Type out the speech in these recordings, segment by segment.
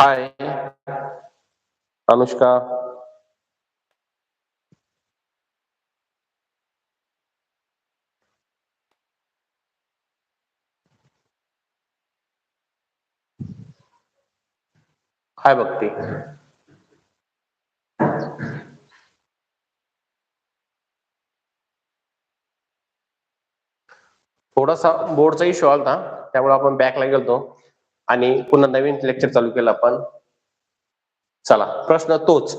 हाय अनुष्का हाय भक्ती थोडासा बोर्डचा इश्यू आला होता त्यामुळे आपण बॅकला गेलतो. आणि पुन्हा नवीन लेक्चर चालू केलं आपण. चला प्रश्न तोच.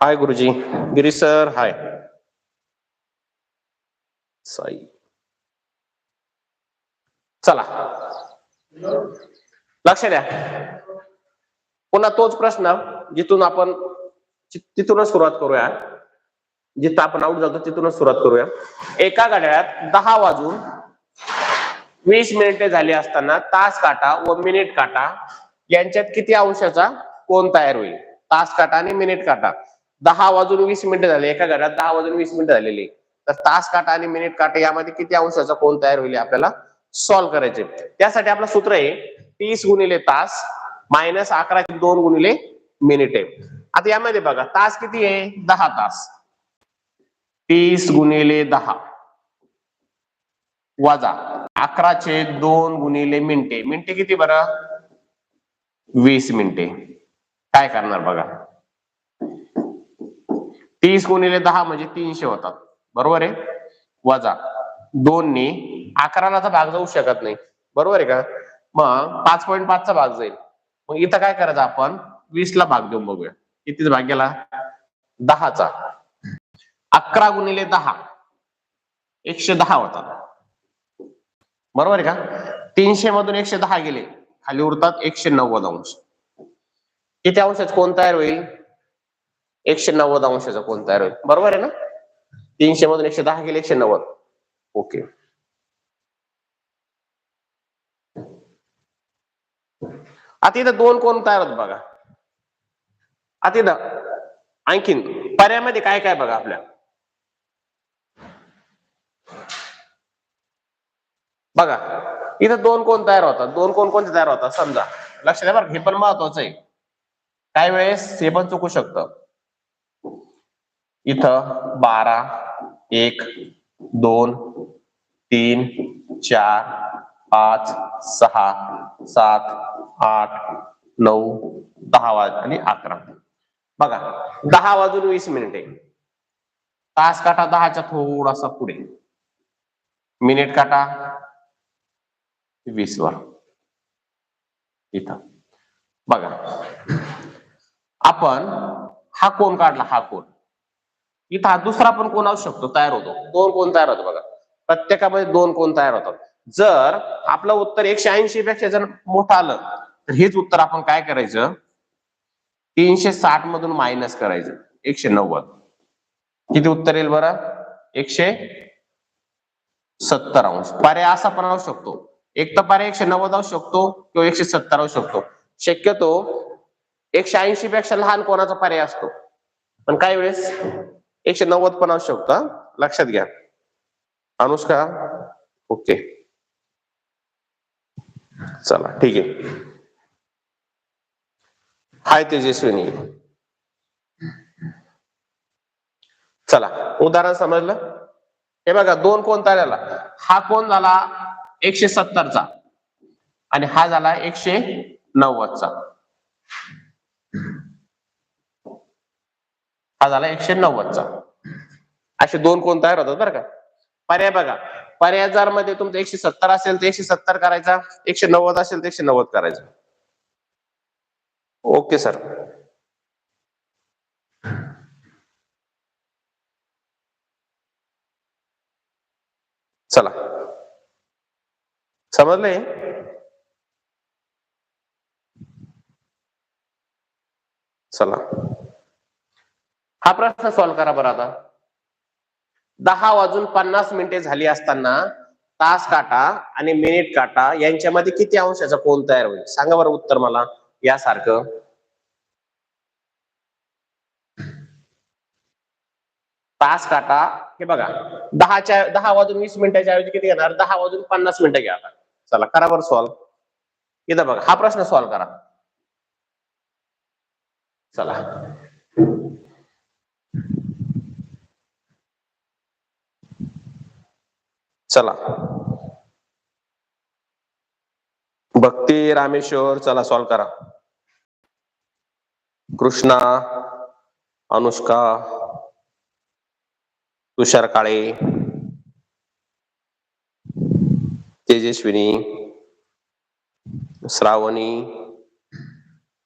हाय गुरुजी. Giri sir hi Sai. चला. लक्ष द्या. पुन्हा तोच प्रश्न जिथून आपण तिथूनच सुरुवात करूया. जिथं आपण आऊट जातो तिथूनच सुरुवात करूया. एका घड्याळात दहा वाजून वीस मिनिटे झाली असताना तास काटा व मिनिट काटा यांच्यात किती अंशाचा कोण तयार होईल? तास काटा आणि मिनिट काटा. दहा वाजून वीस मिनिटं झाले एका घरात दहा वाजून वीस मिनिटं झालेली. तर तास काटा आणि मिनिट काटा यामध्ये किती अंशाचा कोण तयार होईल आपल्याला सॉल्व्ह करायचे. त्यासाठी आपलं सूत्र आहे तीस गुणिले तास मायनस अकरा दोन गुणिले मिनिट आहे. आता यामध्ये बघा तास किती आहे? दहा तास. तीस गुणिले दहा. वजा. अकराचे दोन गुणिले मिनिटे. मिनिटे किती बरं? वीस मिनिटे. काय करणार बघा. तीस गुणिले दहा म्हणजे तीनशे होतात. बरोबर आहे? वजा. दोननी अकराला तर भाग जाऊ शकत नाही. बरोबर आहे का? मग पाच पॉईंट पाचचा भाग जाईल. मग इथं काय करायचं आपण? वीस ला भाग देऊन बघूया. कितीचा भाग गेला? दहाचा. अकरा गुणिले दहा. एकशे दहा होतात. बरोबर आहे का? तीनशे मधून एकशे दहा गेले. खाली उरतात एकशे नव्वद अंश. किती अंशाचा कोण तयार होईल? एकशे नव्वद अंशाचा कोण तयार होईल? बरोबर आहे ना? तीनशे मधून एकशे दहा गेले एकशे नव्वद. ओके. आता इथं दोन कोण तयार होत बघा. आता इथं आणखीन पर्यायामध्ये काय काय बघा आपल्या. बघा इथं दोन कोण तयार होतात? दोन कोण कोणते तयार होतात? समजा. लक्ष द्या बरं हे पण महत्वाचं आहे. काही वेळेस हे पण चुकू शकतं. इथं बारा एक दोन तीन चार पाच सहा सात आठ नऊ दहा वाज आणि अकरा. बघा दहा वाजून वीस मिनिटे तास काटा दहाच्या थोडासा पुढे. मिनिट काटा वीस वर. इथं. बघा. आपण हा कोण काढला? हा कोण. इथं हा दुसरा पण कोण असू शकतो? तयार होतो. दोन कोण तयार होतो बघा. प्रत्येकामध्ये दोन कोण तयार होतात. जर आपलं उत्तर एकशे ऐंशी पेक्षा जर मोठं आलं तर हेच उत्तर आपण काय करायचं? तीनशे साठ मधून मायनस करायचं. एकशे नव्वद. किती उत्तर येईल बरं? एकशे सत्तर अंश. पर्याय असा पण असू शकतो. एक तर पर्याय एकशे नव्वद असू शकतो किंवा एकशे सत्तर असू शकतो. शक्यतो एकशे ऐंशी पेक्षा लहान कोणाचा पर्याय असतो? पण काही वेळेस एकशे नव्वद पण असू शकतो लक्षात घ्या. अनुष्का ओके. चला ठीक आहे. हाय तेजस्विनी. चला उदाहरण समजलं? हे बघा दोन कोण तयार हा कोण झाला? एकशे सत्तरचा. आणि हा झाला एकशे नव्वदचा. हा झाला एकशे नव्वदचा. असे दोन कोण तयार होतात बरं का? पर्याय बघा. पर्याय जर मध्ये तुमचं एकशे सत्तर असेल तर एकशे सत्तर करायचा. एकशे नव्वद असेल तर एकशे नव्वद करायचं. ओके सर चला समजलंय चला. हा प्रश्न सॉल्व्ह करा बरं आता. दहा वाजून पन्नास मिनिटे झाली असताना तास काटा आणि मिनिट काटा यांच्यामध्ये किती अंशाचा कोण तयार होईल? सांगा बरं उत्तर मला यासारखं. तास काटा हे बघा. दहाच्या दहा वाजून वीस मिनिटाच्या ऐवजी किती घेणार? दहा वाजून पन्नास मिनिटं घ्या आता. चला करा बरं सॉल्व इथं बघा हा प्रश्न सॉल्व करा. चला. चला. भक्ती रामेश्वर चला सॉल्व करा. कृष्णा अनुष्का तुषार काळे. तेजस्विनी श्रावणी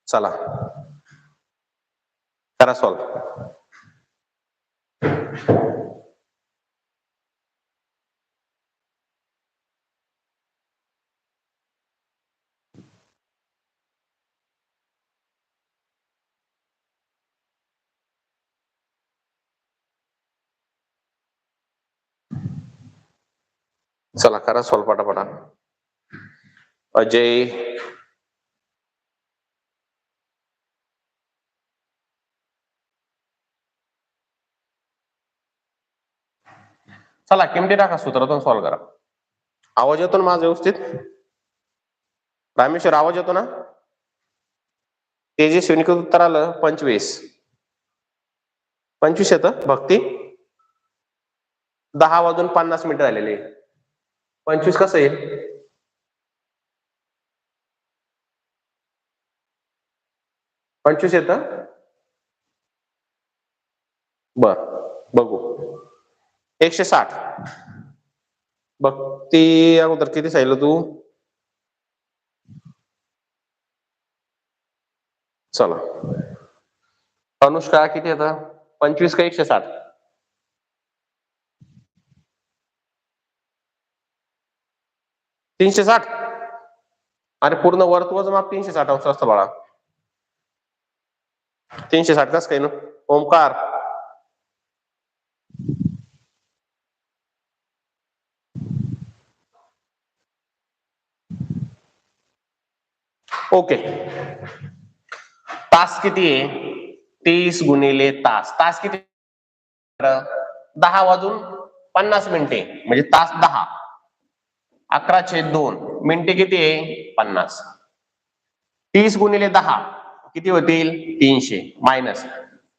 चला करा सॉल्व चला करा सॉल्व पटापटा. अजय. चला किमती टाका सूत्रातून सॉल्व करा. आवाज येतो ना माझा व्यवस्थित? रामेश्वर आवाज येतो ना? तेजस्विनी उत्तर आलं पंचवीस. पंचवीस येतं भक्ती. दहा वाजून पन्नास मिनिटं झालेले. पंचवीस कसं येईल? पंचवीस येतं? बर बघू. एकशे साठ. बघ ती अगोदर किती सांगितलं तू? चला. अनुष्का किती येतं? पंचवीस का एकशे साठ? तीनशे साठ. अरे पूर्ण वर्तुळाचं माप तीनशे साठ अंश असतं बाळा. तीनशे साठ कस काही ना? ओमकार. ओके. तास किती आहे? तीस गुणिले तास. तास किती? दहा वाजून पन्नास मिनिटे. म्हणजे तास दहा. अकराशे दोन. मिनिटे किती आहे? पन्नास. तीस गुणिले दहा. किती होतील? तीनशे. मायनस.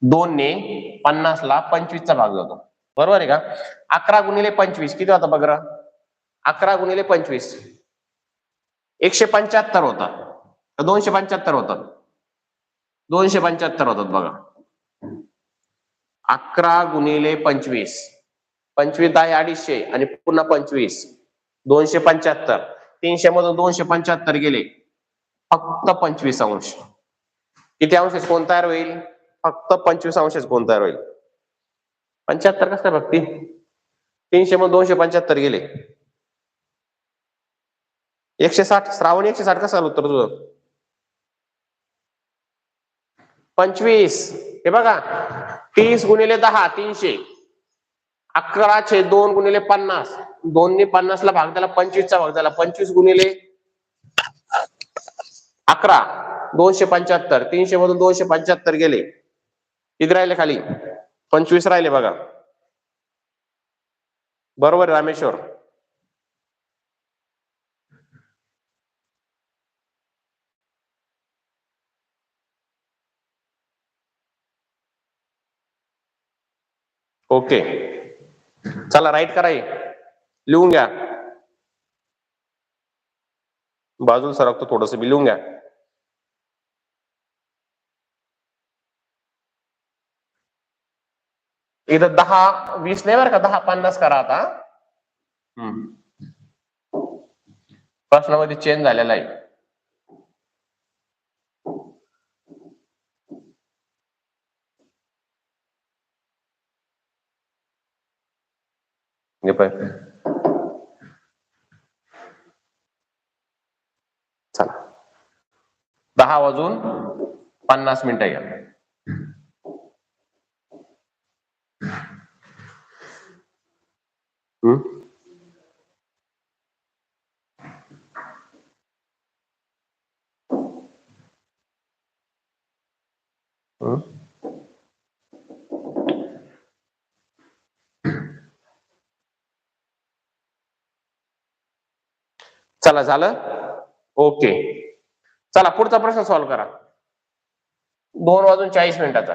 दोन ने पन्नास ला पंचवीसचा भाग जातो. बरोबर आहे का? अकरा गुणिले पंचवीस. किती होता बघ अकरा गुणिले पंचवीस. एकशे पंच्याहत्तर होतात दोनशे पंच्याहत्तर होतात दोनशे पंच्याहत्तर होतात बघा. अकरा गुणिले पंचवीस. पंचवीस दहा अडीचशे. आणि पुन्हा पंचवीस. दोनशे पंच्याहत्तर. तीनशे मधून दोनशे पंच्याहत्तर गेले. फक्त पंचवीस अंश. किती अंशेस कोण तयार होईल? फक्त पंचवीस अंशच कोण तयार होईल? पंच्याहत्तर कसं काय भक्ती तीनशे मधून दोनशे पंच्याहत्तर गेले. एकशे साठ श्रावण एकशे साठ कसं उत्तर तुझं? पंचवीस. हे बघा. तीस गुणिले दहा तीनशे. अकराशे दोन गुणिले पन्नास. दोनने पन्नासला भाग झाला पंचवीसचा भाग झाला. पंचवीस गुणिले अकरा दोनशे पंच्याहत्तर. तीनशे मधून दोनशे पंच्याहत्तर गेले. किती राहिले खाली? पंचवीस राहिले बघा. बरोबर आहे, रामेश्वर. ओके. चला राईट करा हे. लिहून घ्या. बाजूला सरकतो थोडस मी लिहून घ्या. इथं दहा वीस नाही बरं का? दहा पन्नास करा आता. प्रश्नामध्ये चेंज झालेला आहे. पाय. चला दहा वाजून पन्नास मिनिटं या हम्म? हम्म? चला झालं? ओके. चला पुढचा प्रश्न सॉल्व्ह करा. दोन वाजून चाळीस मिनिटाचा.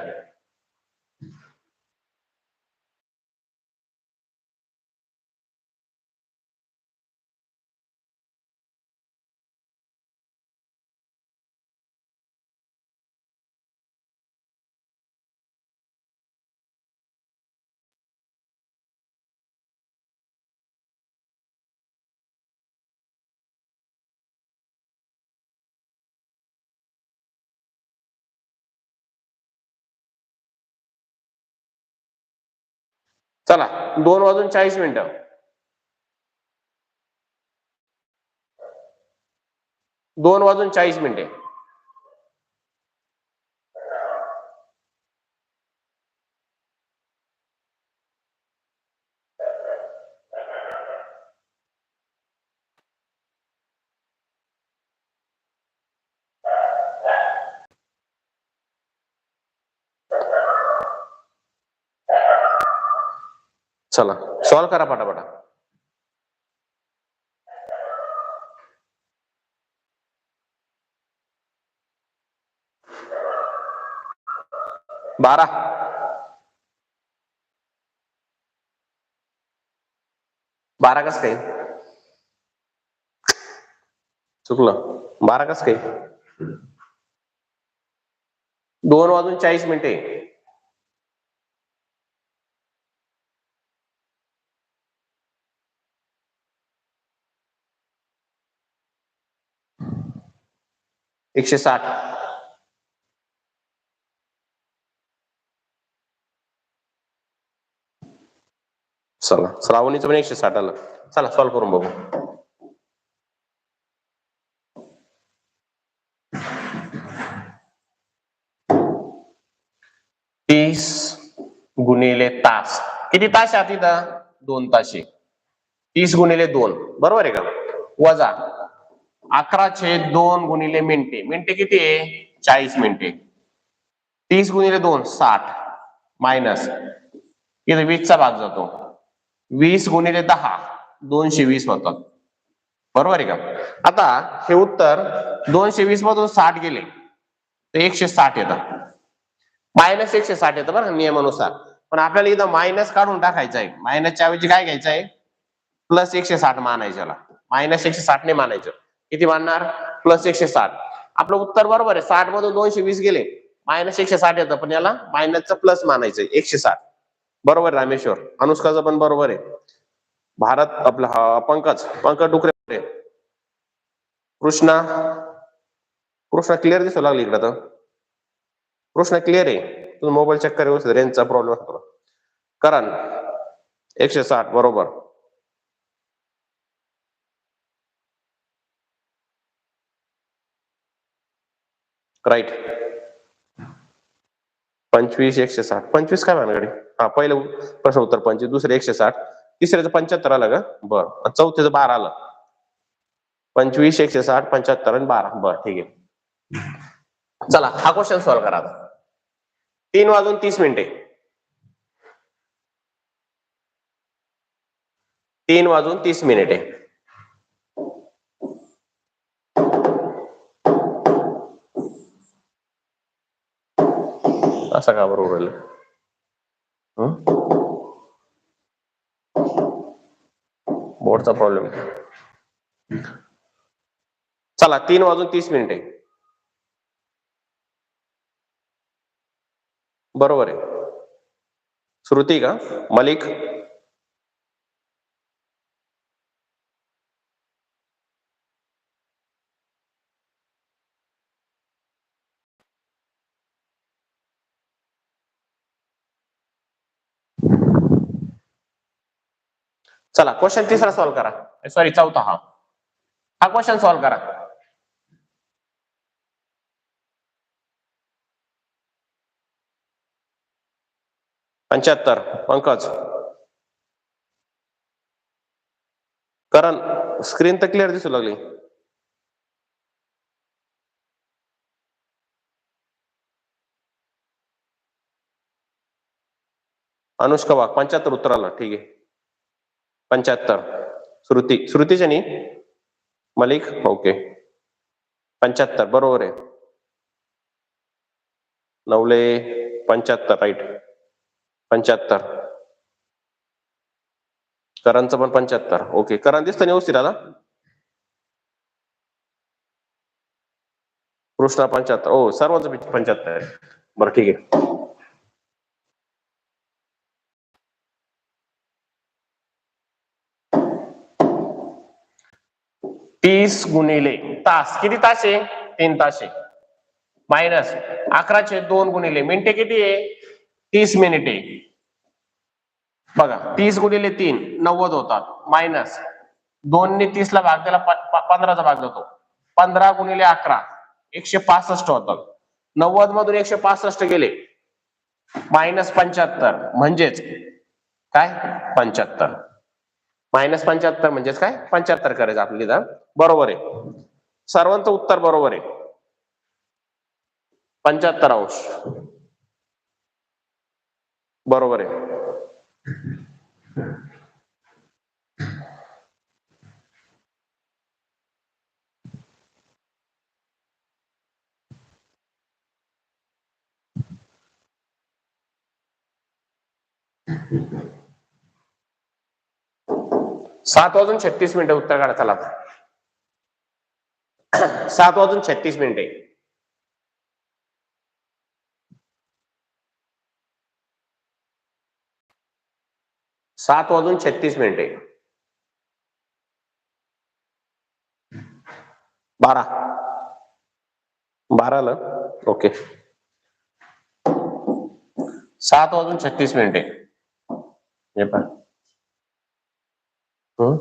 चला दोन वाजून चाळीस मिनिटं. दोन वाजून चाळीस मिनिटे. चला सॉल्व करा पटापटा. बारा. बारा कस काय? चुकलं. बारा कस काय? दोन वाजून चाळीस मिनिटे एकशे साठ. चला श्रावणीचं पण एकशे साठ आलं. चला सॉल्व करून बघू. तीस गुणिले तास. किती तास आहेत इथं दोन तासे तीस गुणिले दोन. बरोबर आहे का? वजा. अकरा छेद दोन गुणिले मिनिटे. मिनिटे किती आहे? चाळीस मिनिटे. तीस गुणिले दोन साठ. मायनस. इथे वीसचा भाग जातो. वीस गुणिले दहा दोनशे वीस होतात. बरोबर आहे का? आता हे उत्तर दोनशे वीस मधून साठ गेले. तर एकशे साठ येतं. मायनस एकशे साठ येतं बरं नियमानुसार. पण आपल्याला इथं मायनस काढून टाकायचं आहे. मायनसच्या ऐवजी काय घ्यायचं आहे? प्लस एकशे साठ मानायच्याला. मायनस एकशे साठ ने मानायचं. किती मानणार? प्लस एकशे साठ. आपलं उत्तर बरोबर आहे. साठ मधून दोनशे वीस गेले. मायनस एकशे साठ येतं. पण याला मायनसचं प्लस मानायचं एकशे साठ. बरोबर आहे, रामेश्वर. अनुष्काचं पण बरोबर आहे. भारत आपला हा, पंकज. पंकज डुकरे. कृष्णा. कृष्णा क्लिअर दिसू लागली इकडं तर. कृष्णा क्लिअर आहे. तुझा मोबाईल चेक कर व्यवस्थित. रेंजचा प्रॉब्लेम असतो करण. एकशे साठ. बरोबर. राईट पंचवीस एकशे साठ पंचवीस काय भानगडी हा पहिलं प्रश्न उत्तर पंचवीस दुसरे एकशे साठ तिसऱ्याचं पंच्याहत्तर आलं का बरं. चौथ्याचं बारा आलं. पंचवीस एकशे साठ पंच्याहत्तर आणि बारा. बरं ठीक आहे. चला हा क्वेश्चन सॉल्व्ह करा आता. तीन वाजून तीस मिनिटे. तीन वाजून तीस मिनिटे. असं का बरोबर? बोर्डचा प्रॉब्लेम चला तीन वाजून तीस मिनिटे बरोबर आहे. श्रुती का? मलिक? चला क्वेश्चन तिसरा सॉल्व्ह करा. सॉरी चौथा हा. हा क्वेश्चन सॉल्व्ह करा. पंच्याहत्तर पंकज. करण स्क्रीन तर क्लिअर दिसू लागली. अनुष्का वाघ पंच्याहत्तर उत्तर आलं ठीक आहे. पंच्याहत्तर. श्रुती श्रुतीच्या नी? मलिक? ओके. पंच्याहत्तर बरोबर आहे. नवले पंच्याहत्तर राईट. पंच्याहत्तर. करांचं पण पंच्याहत्तर. ओके. करण दिसतं व्यवस्थित दादा? कृष्णा पंच्याहत्तर. ओ सर्वांचं पंच्याहत्तर आहे. बरं ठीक आहे. वीस गुणिले तास. किती तास? आहे तीन तास. आहे मायनस अकराचे दोन गुणिले. मिनिटे किती आहे? तीस मिनिटे. बघा तीस गुणिले तीन नव्वद होतात. मायनस दोनने तीस ला भाग त्याला पंधराचा भाग जातो पंधरा गुणिले अकरा एकशे पासष्ट होतात नव्वद मधून एकशे पासष्ट गेले. मायनस पंच्याहत्तर. म्हणजेच काय? पंच्याहत्तर. मायनस पंच्याहत्तर म्हणजेच काय? पंच्याहत्तर करायचं आपल्याला इथं. बरोबर आहे. सर्वांचं उत्तर बरोबर आहे. पंच्याहत्तर अंश. बरोबर आहे. सात वाजून छत्तीस मिनिटं उत्तर काढा चला सात वाजून छत्तीस मिनिटे सात वाजून छत्तीस मिनिटे बारा बाराला ओके सात वाजून छत्तीस मिनिटे हे पण चला.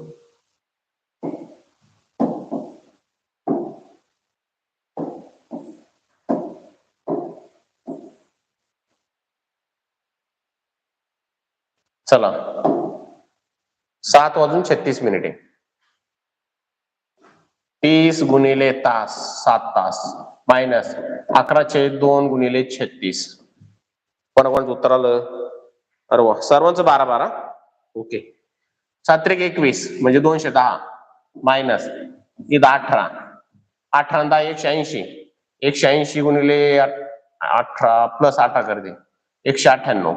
सात वाजून छत्तीस मिनिटे. तीस गुणिले तास सात तास. मायनस अकराशे दोन गुणिले छत्तीस. कोणाकोणाचं उत्तर आलं? अरे वा सर्वांचं बारा बारा? ओके. सात्रिक एकवीस दोनशे दहा मायनस अठरा. अठरा दहा, एकशे ऐंशी. एकशे ऐंशी गुणिले अठरा प्लस अठरा कर दे. एकशे अठ्ठ्याण्णव.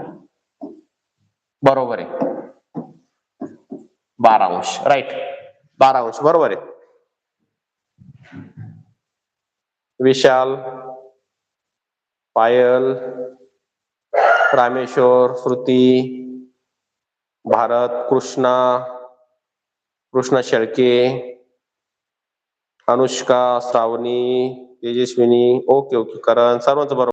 बरोबर आहे. बारा अंश. राईट बारा अंश. बरोबर आहे. विशाल, पायल, रामेश्वर, श्रुती भारत कृष्णा कृष्णा शेळके अनुष्का श्रावणी तेजस्विनी ओके ओके करण सर्वांचं बरोबर.